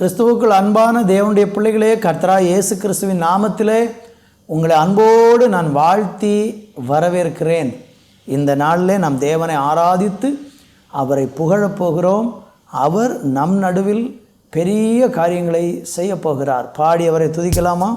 கிறிஸ்துவுக்குள் அன்பான தேவனுடைய பிள்ளைகளே கர்த்தரா இயேசு கிறிஸ்துவின் நாமத்திலே உங்களை அன்போடு நான் வாழ்த்தி வரவேற்கிறேன். இந்த நாளிலே நாம் தேவனை ஆராதித்து அவரை புகழப் போகிறோம். அவர் நம் நடுவில் பெரிய காரியங்களை செய்யப் போகிறார். பாடி அவரை துதிக்கலாமா?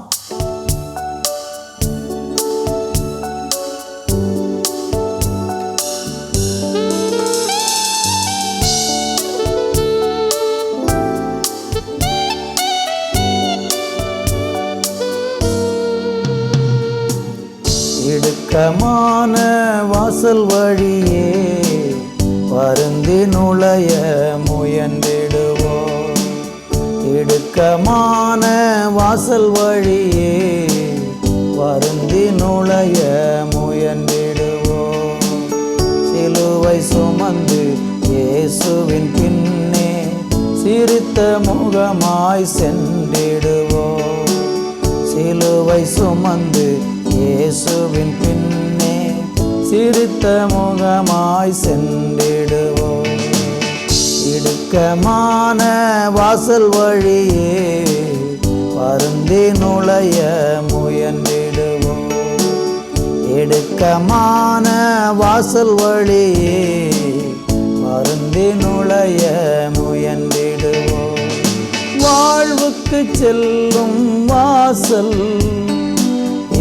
இடுக்கமான வாசல் வழியே வருந்தி நுழைய முயன்றிடுவோம். இடுக்கமான வாசல் வழியே வருந்தி நுழைய முயன்றிடுவோம். சிலுவை சுமந்து இயேசுவின் பின்னே சிரித்த முகமாய் சென்றிடுவோம். சிலுவை சுமந்து இயேசுவின் பின்னே சிரித்த முகமாய் சென்றிடுவோம். இடுக்கமான வாசல் வழியே பருந்தி நுழைய முயன்றிடுவோம். இடுக்கமான வாசல் வழியே பருந்தி நுழைய முயன்றிடுவோம். வாழ்வுக்கு செல்லும் வாசல்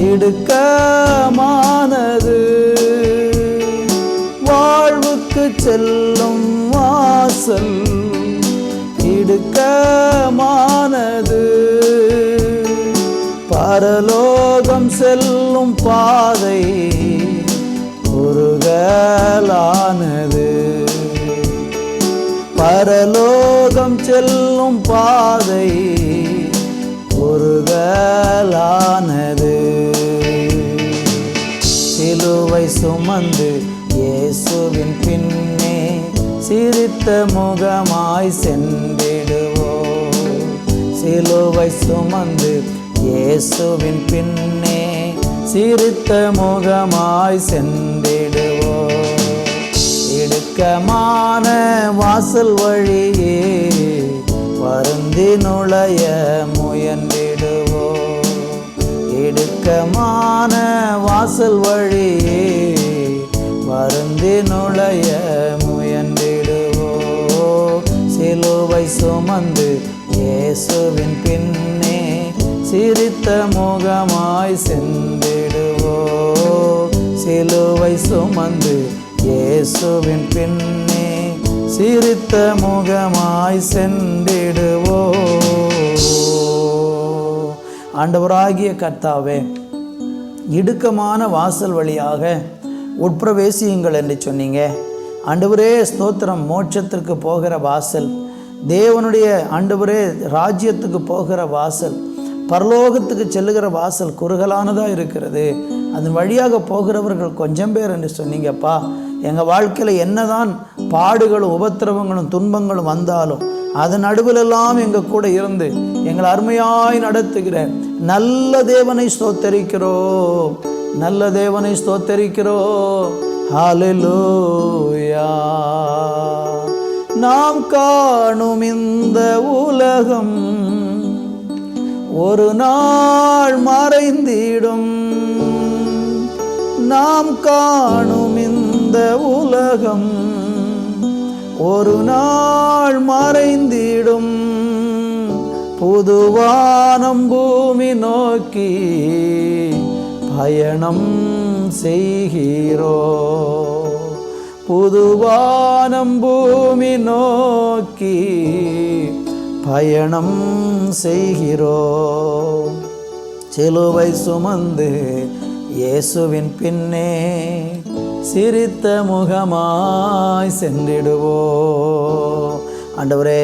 இடுக்கமானது. வாழ்வுக்கு செல்லும் வாசல் இடுக்கமானது. பரலோகம் செல்லும் பாதை குறுகலானது பரலோகம் செல்லும் பாதை சுமந்து இயேசுவின் பின்னே சிரித்த முகமாய் சென்றிடுவோ சிலுவை சுமந்து இயேசுவின் பின்னே சிரித்த முகமாய் சென்றிடுவோ இடுக்கமான வாசல் வழியே வருந்தி நுழைய முயன்றிடுவோ இடுக்கமான வாசல் வழியே மருந்து நுழைய முயன்றிடுவோ. சிலுவை சுமந்து இயேசுவின் பின்னே சிரித்த முகமாய் சென்றிடுவோ. சிலுவை சுமந்து இயேசுவின் பின்னே சிரித்த முகமாய் சென்றிடுவோ. ஆண்டவராகிய கர்த்தாவே இடுக்கமான வாசல் வழியாக உட்பிரவேசியுங்கள் என்று சொன்னீங்க. ஆண்டவரே ஸ்தோத்திரம். மோட்சத்திற்கு போகிற வாசல். தேவனுடைய ஆண்டவரே ராஜ்யத்துக்கு போகிற வாசல். பரலோகத்துக்கு செல்லுகிற வாசல் குறுகலானதாக இருக்கிறது. அதன் வழியாக போகிறவர்கள் கொஞ்சம் பேர் என்று சொன்னீங்கப்பா. எங்கள் வாழ்க்கையில் என்னதான் பாடுகளும் உபத்திரவங்களும் துன்பங்களும் வந்தாலும் அதன் நடுவிலெல்லாம் எங்கள் கூட இருந்து எங்களை அருமையாய் நடத்துகிற நல்ல தேவனை ஸ்தோத்தரிக்கிறோம். நல்ல தேவனை ஸ்தோத்தரிக்கிறோ. ஹலலூயா நாம் காணும் இந்த உலகம் ஒரு நாள் மறைந்திடும். நாம் காணும் இந்த உலகம் ஒரு நாள் மறைந்திடும். புதுவானம் பூமி நோக்கி பயணம் செய்கிறோ. புதுவானம் பூமி நோக்கி பயணம் செய்கிறோ. சிலுவை சுமந்து இயேசுவின் பின்னே சிரித்த முகமாய் சென்றிடுவோ. ஆண்டவரே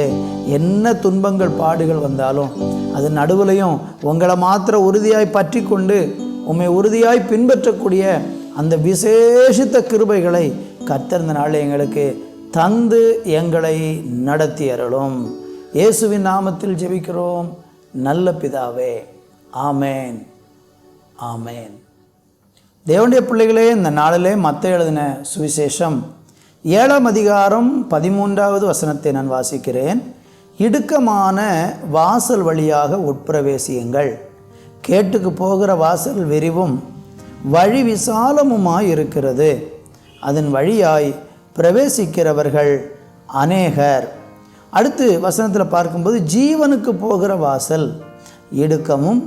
என்ன துன்பங்கள் பாடுகள் வந்தாலும் அது நடுவுலையும் உங்களை மாத்திர உறுதியாய் பற்றி கொண்டு உம்மை உறுதியாய் பின்பற்றக்கூடிய அந்த விசேஷித்த கிருபைகளை கத்திருந்த நாளில் எங்களுக்கு தந்து எங்களை நடத்தி அருளும். இயேசுவின் நாமத்தில் ஜெபிக்கிறோம். நல்ல பிதாவே ஆமேன். ஆமேன். தேவனுடைய பிள்ளைகளே இந்த நாளிலே மத்த எழுதின சுவிசேஷம் ஏழாம் அதிகாரம் பதிமூன்றாவது வசனத்தை நான் வாசிக்கிறேன். இடுக்கமான வாசல் வழியாக உட்பிரவேசியுங்கள். கேட்டுக்கு போகிற வாசல் விரிவும் வழி விசாலமுமாய் இருக்கிறது. அதன் வழியாய் பிரவேசிக்கிறவர்கள் அநேகர். அடுத்து வசனத்தில் பார்க்கும்போது ஜீவனுக்கு போகிற வாசல் இடுக்கமும்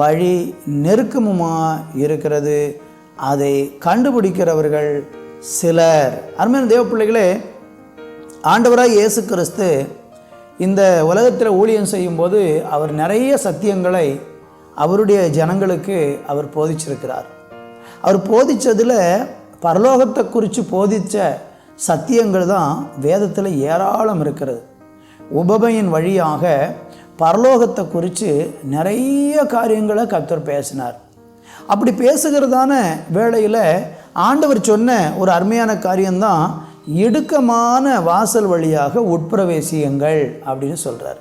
வழி நெருக்கமுமா இருக்கிறது. அதை கண்டுபிடிக்கிறவர்கள் சிலர். அருமையான தேவ பிள்ளைகளே ஆண்டவராக இயேசு கிறிஸ்து இந்த உலகத்தில் ஊழியம் செய்யும்போது அவர் நிறைய சத்தியங்களை அவருடைய ஜனங்களுக்கு அவர் போதிச்சிருக்கிறார். அவர் போதித்ததில் பரலோகத்தை குறித்து போதித்த சத்தியங்கள் தான் வேதத்தில் ஏராளம் இருக்கிறது. உபமையின் வழியாக பரலோகத்தை குறித்து நிறைய காரியங்களை கத்தர் பேசினார். அப்படி பேசுகிறதான வேளையில் ஆண்டவர் சொன்ன ஒரு அருமையான காரியம்தான் இடுக்கமான வாசல் வழியாக உட்பிரவேசியுங்கள் அப்படின்னு சொல்கிறார்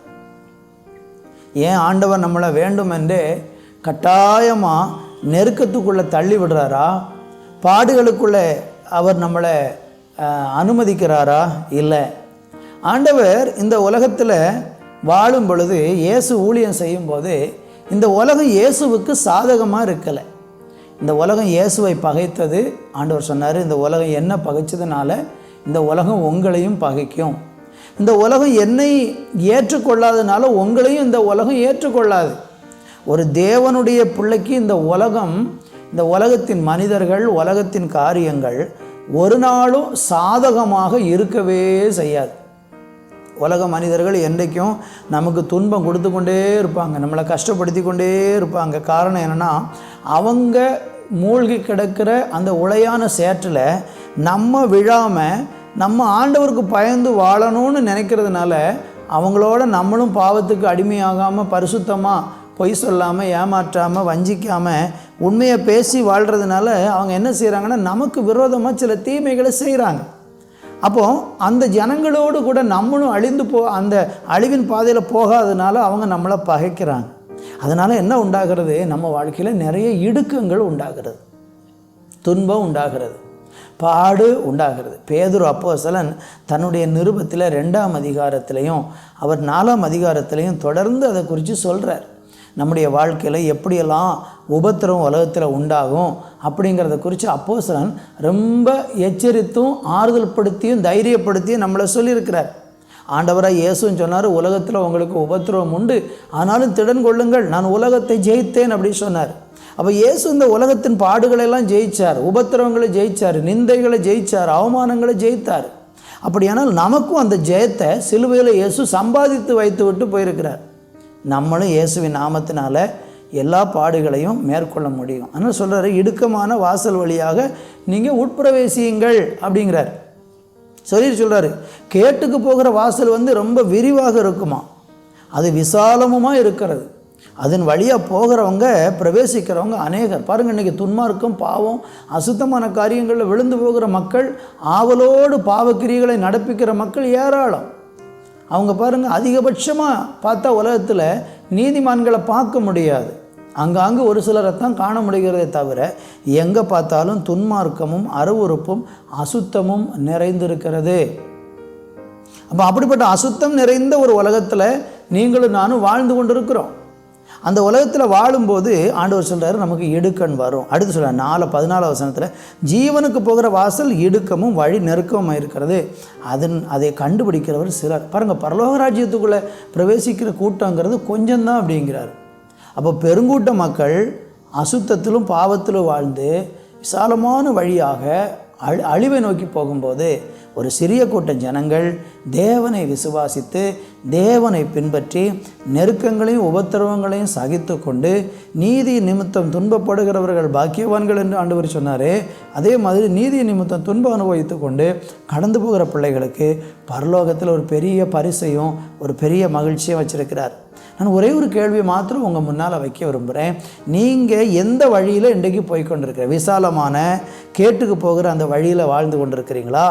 ஏன் ஆண்டவர் நம்மளை வேண்டும் என்றே கட்டாயமாக நெருக்கத்துக்குள்ளே தள்ளி விடுறாரா? பாடுகளுக்குள்ளே அவர் நம்மளை அனுமதிக்கிறாரா? இல்லை. ஆண்டவர் இந்த உலகத்தில் வாழும் பொழுது இயேசு ஊழியம் செய்யும்போது இந்த உலகம் இயேசுவுக்கு சாதகமாக இருக்கலை. இந்த உலகம் இயேசுவை பகைத்தது. ஆண்டவர் சொன்னார் இந்த உலகம் என்ன பகைச்சதுனால இந்த உலகம் உங்களையும் பகைக்கும். இந்த உலகம் என்னை ஏற்றுக்கொள்ளாதனால உங்களையும் இந்த உலகம் ஏற்றுக்கொள்ளாது. ஒரு தேவனுடைய பிள்ளைக்கு இந்த உலகம் இந்த உலகத்தின் மனிதர்கள் உலகத்தின் காரியங்கள் ஒரு நாளும் சாதகமாக இருக்கவே செய்யாது. உலக மனிதர்கள் என்றைக்கும் நமக்கு துன்பம் கொடுத்து கொண்டே இருப்பாங்க நம்மளை கஷ்டப்படுத்தி கொண்டே இருப்பாங்க. காரணம் என்னென்னா அவங்க மூழ்கி கிடக்கிற அந்த உளையான சேற்றில் நம்ம விழாமல் நம்ம ஆண்டவருக்கு பயந்து வாழணும்னு நினைக்கிறதுனால அவங்களோட நம்மளும் பாவத்துக்கு அடிமையாகாமல் பரிசுத்தமாக பொய் சொல்லாமல் ஏமாற்றாமல் வஞ்சிக்காமல் உண்மையை பேசி வாழ்கிறதுனால அவங்க என்ன செய்கிறாங்கன்னா நமக்கு விரோதமாக சில தீமைகளை செய்கிறாங்க அப்போ அந்த ஜனங்களோடு கூட நம்மளும் அழிந்து போ அந்த அழிவின் பாதையில் போகாதனால அவங்க நம்மளை பகைக்கிறாங்க. அதனால் என்ன உண்டாகிறது? நம்ம வாழ்க்கையில் நிறைய இடுக்கங்கள் உண்டாகிறது. துன்பம் உண்டாகிறது. பாடு உண்டாகிறது. பேதுரு அப்போசலன் தன்னுடைய நிருபத்தில் ரெண்டாம் அதிகாரத்திலையும் அவர் நாலாம் அதிகாரத்திலையும் தொடர்ந்து அதை குறித்து சொல்கிறார் நம்முடைய வாழ்க்கையில் எப்படியெல்லாம் உபத்திரம் உலகத்தில் உண்டாகும்? அப்படிங்கிறத குறித்து அப்போசலன் ரொம்ப எச்சரித்தும் ஆறுதல் படுத்தியும் தைரியப்படுத்தியும் நம்மளை சொல்லியிருக்கிறார். ஆண்டவராக இயேசுன்னு சொன்னார் உலகத்தில் உங்களுக்கு உபத்திரவம் உண்டு. ஆனாலும் திடன் கொள்ளுங்கள் நான் உலகத்தை ஜெயித்தேன் அப்படின்னு சொன்னார். அப்போ இயேசு இந்த உலகத்தின் பாடுகளெல்லாம் ஜெயிச்சார் உபத்திரவங்களை ஜெயிச்சார் நிந்தைகளை ஜெயித்தார் அவமானங்களை ஜெயித்தார். அப்படியானால் நமக்கும் அந்த ஜெயத்தை சிலுவையில் இயேசு சம்பாதித்து வைத்து விட்டு போயிருக்கிறார். நம்மளும் இயேசுவின் நாமத்தினால எல்லா பாடுகளையும் மேற்கொள்ள முடியும். ஆனால் சொல்கிறாரு இடுக்கமான வாசல் வழியாக நீங்கள் உட்பிரவேசியுங்கள் அப்படிங்கிறார். சொல்லிட்டு சொல்கிறாரு கேட்டுக்கு போகிற வாசல் வந்து ரொம்ப விரிவாக இருக்குமா? அது விசாலமுமாக இருக்கிறது. அதன் வழியாக போகிறவங்க பிரவேசிக்கிறவங்க அநேகர். பாருங்கள் இன்றைக்கி துன்மார்க்கம் பாவம் அசுத்தமான காரியங்களில் விழுந்து போகிற மக்கள் ஆவலோடு பாவக்கிரிகளை நடப்பிக்கிற மக்கள் ஏராளம். அவங்க பாருங்கள் அதிகபட்சமாக பார்த்தா உலகத்தில் நீதிமான்களை பார்க்க முடியாது. அங்காங்கு ஒரு சிலரை தான் காண முடிகிறதே தவிர எங்கே பார்த்தாலும் துன்மார்க்கமும் அருவருப்பும் அசுத்தமும் நிறைந்திருக்கிறது. அப்போ அப்படிப்பட்ட அசுத்தம் நிறைந்த ஒரு உலகத்தில் நீங்களும் நானும் வாழ்ந்து கொண்டிருக்கிறோம். அந்த உலகத்தில் வாழும்போது ஆண்டவர் சொல்கிறார் நமக்கு இடுக்கண் வரும். அடுத்து சொல்கிறார் நாலு பதினாலாவது வசனத்தில் ஜீவனுக்கு போகிற வாசல் இடுக்கமும் வழி நெருக்கமாக இருக்கிறது. அதன் அதை கண்டுபிடிக்கிறவர் சிலர். பாருங்கள் பரலோக ராஜ்யத்துக்குள்ளே பிரவேசிக்கிற கூட்டங்கிறது கொஞ்சம்தான் அப்படிங்கிறார். அப்போ பெருங்கூட்ட மக்கள் அசுத்தத்திலும் பாவத்திலும் வாழ்ந்து விசாலமான வழியாக அழி அழிவை நோக்கி போகும்போது ஒரு சிறிய கூட்ட ஜனங்கள் தேவனை விசுவாசித்து தேவனை பின்பற்றி நெருக்கங்களையும் உபத்திரவங்களையும் சகித்து கொண்டு நீதி நிமித்தம் துன்பப்படுகிறவர்கள் பாக்கியவான்கள் என்று ஆண்டவர் சொன்னார். அதே மாதிரி நீதி நிமித்தம் துன்பம் அனுபவித்து கொண்டு கடந்து போகிற பிள்ளைகளுக்கு பரலோகத்தில் ஒரு பெரிய பரிசையும் ஒரு பெரிய மகிழ்ச்சியும் வச்சிருக்கிறார். நான் ஒரே ஒரு கேள்வியை மாத்திரம் உங்கள் முன்னால் வைக்க விரும்புகிறேன் நீங்கள் எந்த வழியில் இன்றைக்கு போய் கொண்டிருக்கிற விசாலமான கேட்டுக்கு போகிற அந்த வழியில் வாழ்ந்து கொண்டிருக்கிறீங்களா?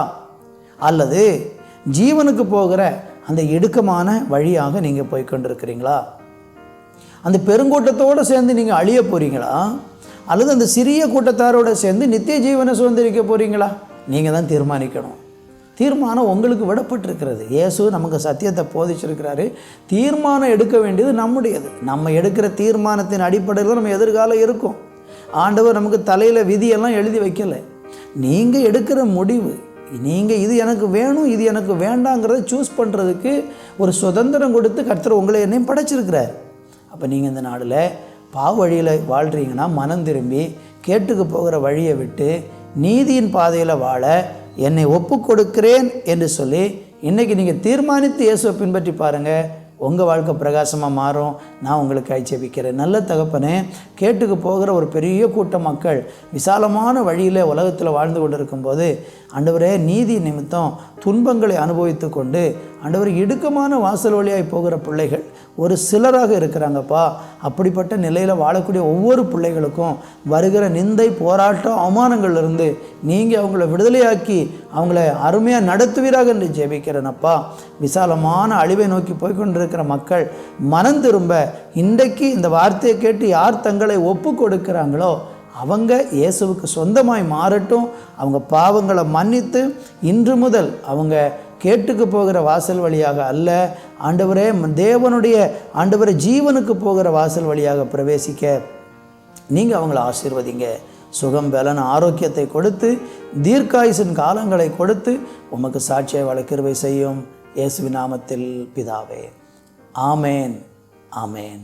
அல்லது ஜீவனுக்கு போகிற அந்த இடுக்கமான வழியாக நீங்கள் போய் கொண்டிருக்கிறீங்களா? அந்த பெருங்கூட்டத்தோடு சேர்ந்து நீங்கள் அழிய போகிறீங்களா அல்லது அந்த சிறிய கூட்டத்தாரோட சேர்ந்து நித்திய ஜீவனை சுதந்திரிக்க போகிறீங்களா நீங்கள் தான் தீர்மானிக்கணும். தீர்மானம் உங்களுக்கு விடப்பட்டிருக்கிறது. இயேசு நமக்கு சத்தியத்தை போதிச்சிருக்கிறாரு. தீர்மானம் எடுக்க வேண்டியது நம்முடையது. நம்ம எடுக்கிற தீர்மானத்தின் அடிப்படையில் தான் நம்ம எதிர்காலம் இருக்கும். ஆண்டவர் நமக்கு தலையில் விதியெல்லாம் எழுதி வைக்கலை. நீங்கள் எடுக்கிற முடிவு நீங்கள் இது எனக்கு வேணும் இது எனக்கு வேண்டாங்கிறத சூஸ் பண்ணுறதுக்கு ஒரு சுதந்திரம் கொடுத்து கர்த்தர் உங்களை என்னையும் படைச்சிருக்கிறார். அப்போ நீங்கள் இந்த நாளில் பாவ வழியில் வாழ்கிறீங்கன்னா மனம் திரும்பி கேட்டுக்கு போகிற வழியை விட்டு நீதியின் பாதையில் வாழ என்னை ஒப்பு கொடுக்கிறேன் என்று சொல்லி இன்றைக்கி நீங்கள் தீர்மானித்து இயேசுவை பின்பற்றி பாருங்கள் உங்கள் வாழ்க்கை பிரகாசமாக மாறும். நான் உங்களுக்கு ஜெபிக்கிறேன் நல்ல தகப்பனே கேட்டுக்கு போகிற ஒரு பெரிய கூட்ட மக்கள் விசாலமான வழியில் உலகத்தில் வாழ்ந்து கொண்டிருக்கும்போது ஆண்டவரே நீதி நிமித்தம் துன்பங்களை அனுபவித்து கொண்டு ஆண்டவர் இடுக்கமான வாசல் வழியாய் போகிற பிள்ளைகள் ஒரு சிலராக இருக்கிறாங்கப்பா. அப்படிப்பட்ட நிலையில் வாழக்கூடிய ஒவ்வொரு பிள்ளைகளுக்கும் வருகிற நிந்தை போராட்டம் அவமானங்கள்லேருந்து நீங்கள் அவங்கள விடுதலையாக்கி அவங்கள அருமையாக நடத்துவீராக என்று ஜெபிக்கிறேனப்பா. விசாலமான அழிவை நோக்கி போய்கொண்டிருக்கிற மக்கள் மனம் திரும்ப இன்றைக்கு இந்த வார்த்தையை கேட்டு யார் தங்களை ஒப்பு கொடுக்கிறாங்களோ அவங்க இயேசுவுக்கு சொந்தமாய் மாறட்டும். அவங்க பாவங்களை மன்னித்து இன்று முதல் அவங்க கேட்டுக்கு போகிற வாசல் வழியாக அல்ல. ஆண்டவரே தேவனுடைய ஆண்டவரே ஜீவனுக்கு போகிற வாசல் வழியாக பிரவேசிக்க. நீங்கள் அவங்கள ஆசீர்வதிங்க. சுகம் பலன் ஆரோக்கியத்தை கொடுத்து தீர்க்காயுசின் காலங்களை கொடுத்து உமக்கு சாட்சியை வளர்க்கிருவை செய்யும். இயேசுவின் நாமத்தில் பிதாவே. ஆமேன். ஆமேன்.